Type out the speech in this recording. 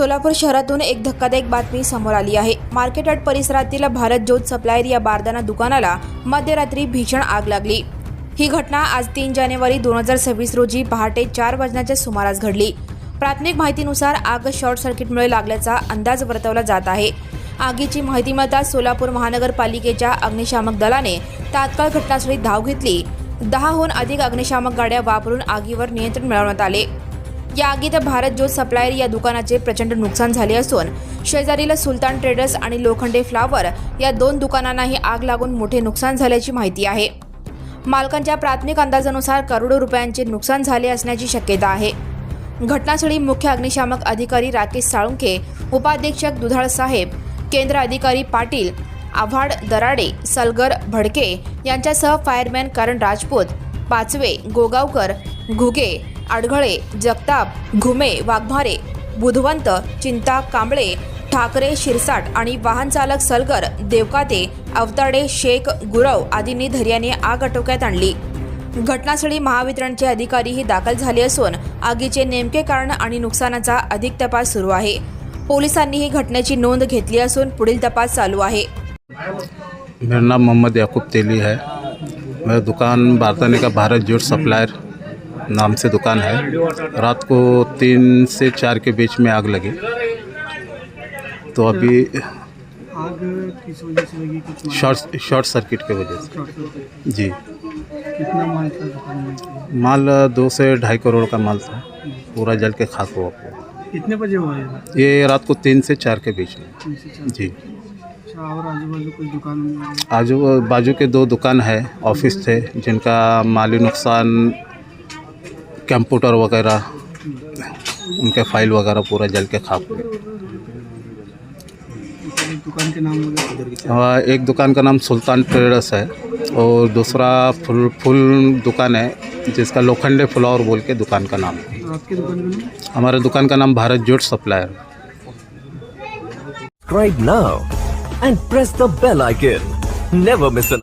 सोलापूर शहरातून एक धक्कादायक बातमी समोर आली आहे. मार्केट परिसरातील भारत ज्योत सप्लायर या बारदाना दुकानाला मध्यरात्री भीषण आग लागली. ही घटना आज तीन जानेवारी दोन हजार सव्वीस रोजी पहाटे चार वाजण्याच्या सुमारास घडली. प्राथमिक माहितीनुसार आग शॉर्ट सर्किटमुळे लागल्याचा अंदाज वर्तवला जात आहे. आगीची माहिती मिळताच सोलापूर महानगरपालिकेच्या अग्निशामक दलाने तात्काळ घटनास्थळी धाव घेतली. दहाहून अधिक अग्निशामक गाड्या वापरून आगीवर नियंत्रण मिळवण्यात आले. या आगीत भारत ज्योत सप्लायर या दुकानाचे प्रचंड नुकसान झाले असून शेजारील सुलतान ट्रेडर्स आणि लोखंडे फ्लावर या दोन दुकानांनाही आग लागून मोठे नुकसान झाल्याची माहिती आहे. मालकांच्या प्राथमिक अंदाजानुसार करोडो रुपयांचे नुकसान झाले असण्याची शक्यता आहे. घटनास्थळी मुख्य अग्निशामक अधिकारी राकेश साळुंखे उपाधीक्षक दुधाळ साहेब केंद्र अधिकारी पाटील आव्हाड दराडे सलगर भडके यांच्यासह फायरमॅन करण राजपूत पाचवे गोगावकर घुगे आडघळे जगताप घुमे वाघमारे बुधवंत चिंता कांबळे ठाकरे शिरसाट आणि वाहनचालक सलगर देवकाते अवताडे शेख गुरव आदींनी धैर्याने आग आटोक्यात आणली. घटनास्थळी महावितरणचे अधिकारीही दाखल झाले असून आगीचे नेमके कारण आणि नुकसानाचा अधिक तपास सुरू आहे. पोलिसांनीही घटनेची नोंद घेतली असून पुढील तपास चालू आहे. मेरा नाम मोहम्मद याकूब तेली है। मेरा दुकान बारदाने का भारत जूट सप्लायर नाम से दुकान है। रात को तीन से चार के बीच में आग लगी। तो अभी आग किस वजह से लगी? कुछ शॉर्ट शॉर्ट सर्किट के वजह से। जी। कितना माल था दुकान में? माल दो से ढाई करोड़ का माल था। पूरा जल के खाक हुआ पूरा। कितने बजे हुआ ये? ये रात को तीन से चार के बीच में। जी। अच्छा और आजू बाजू कुछ दुकान आजू बाजू के दो दुकान है ऑफ़िस थे जिनका माली नुकसान कंप्यूटर वगैरह, उनके फ़ाइल वगैरह पूरा जल के खाक दुकान के नाम और एक दुकान का नाम सुल्तान ट्रेडर्स है और दूसरा फुल फुल दुकान है, जिसका लोखंडे फ्लावर बोल के दुकान का नाम है। हमारे दुकान का नाम Bharat jute supplier. Subscribe now and press the bell icon. Never miss an